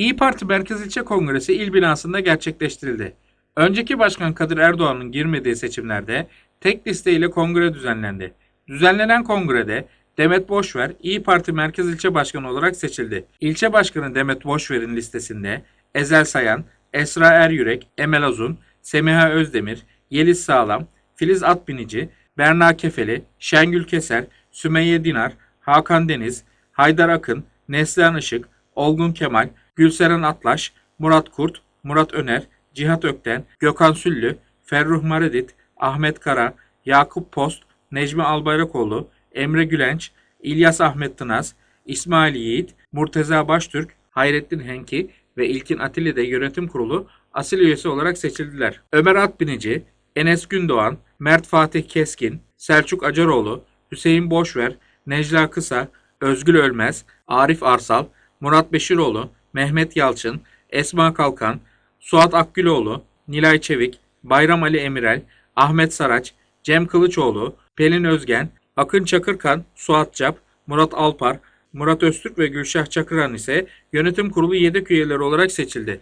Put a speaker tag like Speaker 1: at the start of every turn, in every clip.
Speaker 1: İyi Parti Merkez İlçe Kongresi il binasında gerçekleştirildi. Önceki Başkan Kadir Erdoğan'ın girmediği seçimlerde tek listeyle kongre düzenlendi. Düzenlenen kongrede Demet Boşver İyi Parti Merkez İlçe Başkanı olarak seçildi. İlçe Başkanı Demet Boşver'in listesinde Ezel Sayan, Esra Eryürek, Emel Azun, Semiha Özdemir, Yeliz Sağlam, Filiz Atbinici, Berna Kefeli, Şengül Keser, Sümeyye Dinar, Hakan Deniz, Haydar Akın, Neslihan Işık, Olgun Kemal, Gülseren Atlaş, Murat Kurt, Murat Öner, Cihat Ökten, Gökhan Süllü, Ferruh Maredit, Ahmet Kara, Yakup Post, Necmi Albayrakoğlu, Emre Gülenç, İlyas Ahmet Tınaz, İsmail Yiğit, Murteza Baştürk, Hayrettin Henki ve İlkin Atilla'da yönetim kurulu asil üyesi olarak seçildiler. Ömer Atbinici, Enes Gündoğan, Mert Fatih Keskin, Selçuk Acaroğlu, Hüseyin Boşver, Necla Kısa, Özgül Ölmez, Arif Arsal, Murat Beşiroğlu, Mehmet Yalçın, Esma Kalkan, Suat Akgüloğlu, Nilay Çevik, Bayram Ali Emirel, Ahmet Saraç, Cem Kılıçoğlu, Pelin Özgen, Akın Çakırkan, Suat Cap, Murat Alpar, Murat Öztürk ve Gülşah Çakıran ise yönetim kurulu yedek üyeleri olarak seçildi.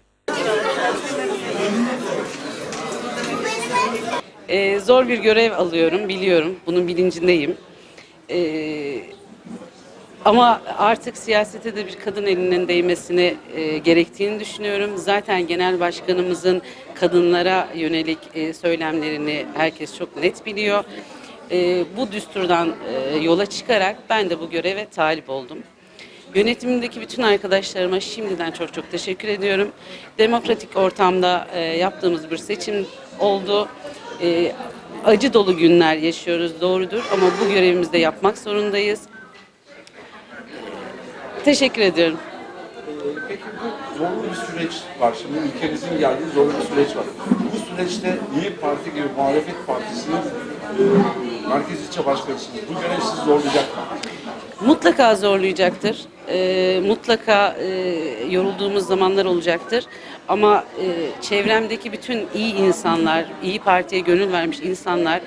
Speaker 2: Ee, zor bir görev alıyorum, biliyorum. Bunun bilincindeyim. Ee, ama artık siyasete de bir kadın elinin değmesine e, gerektiğini düşünüyorum. Zaten genel başkanımızın kadınlara yönelik e, söylemlerini herkes çok net biliyor. E, bu düsturdan e, yola çıkarak ben de bu göreve talip oldum. Yönetimimdeki bütün arkadaşlarıma şimdiden çok çok teşekkür ediyorum. Demokratik ortamda e, yaptığımız bir seçim oldu. E, acı dolu günler yaşıyoruz doğrudur ama bu görevimizi de yapmak zorundayız. Teşekkür ediyorum.
Speaker 3: Peki bu zorlu bir süreç var. Şimdi ülkemizin geldiği zorlu bir süreç var. Bu süreçte İyi Parti gibi muhalefet partisinin e, merkez ilçe başkanısınız. Bu görev sizi zorlayacak mı?
Speaker 2: Mutlaka zorlayacaktır. Ee, mutlaka e, yorulduğumuz zamanlar olacaktır. Ama e, çevremdeki bütün iyi insanlar, iyi partiye gönül vermiş insanlar,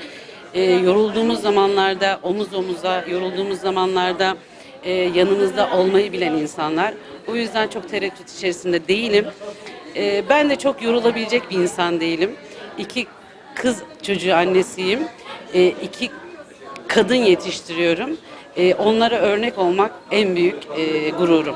Speaker 2: e, yorulduğumuz zamanlarda omuz omuza, yorulduğumuz zamanlarda e, yanımızda olmayı bilen insanlar. O yüzden çok tereddüt içerisinde değilim. E, ben de çok yorulabilecek bir insan değilim. İki kız çocuğu annesiyim. E, iki kadın yetiştiriyorum. Ee, onlara örnek olmak en büyük e, gururum.